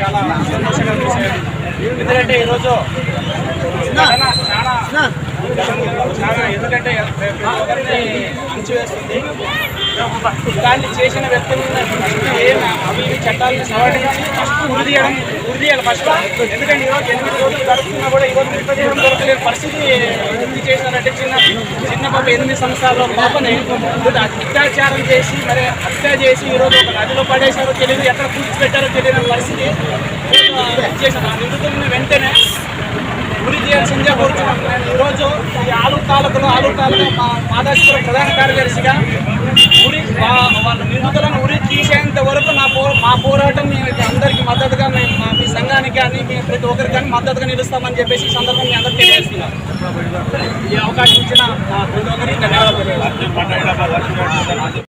చాలా సంతోషంగా విషయం ఎందుకంటే ఈరోజు చాలా ఎందుకంటే ప్రతి దాన్ని చేసిన వ్యక్తులు అభివృద్ధి ఏం అవి చట్టాలను సవరించి ఫస్ట్ ఉరి తీయడం ఉరి ఫస్ట్ ఎందుకంటే ఈరోజు ఎనిమిది రోజులు గడుపుతున్నా కూడా ఈరోజు మృతదేహం దొరకలేని పరిస్థితి ఎందుకు చేశారంటే చిన్న చిన్న పాప ఎనిమిది సంవత్సరాల పాపని అత్యాచారం చేసి మరి హత్య చేసి ఈరోజు ఒక నదిలో పడేశారో తెలియదు ఎక్కడ కూర్చిపెట్టారో తెలియని పరిస్థితి చేశారు. ఆ నిందితులను వెంటనే గురి చేయాల్సిందే కోరుతున్నాం ఈరోజు ఈ ఆలూరు తాలూకులో ఆలూరు తాలూకా మా మాదాసిపురం ప్రధాన కార్యదర్శిగా మీ కానీ మేము ప్రతి ఒక్కరికి కానీ మద్దతుగా నిలుస్తామని చెప్పేసి ఈ సందర్భంగా మీ అందరికీ తెలియజేస్తున్నాం ఈ అవకాశం ఇచ్చిన ప్రతి ఒక్కరికి ధన్యవాదాలు.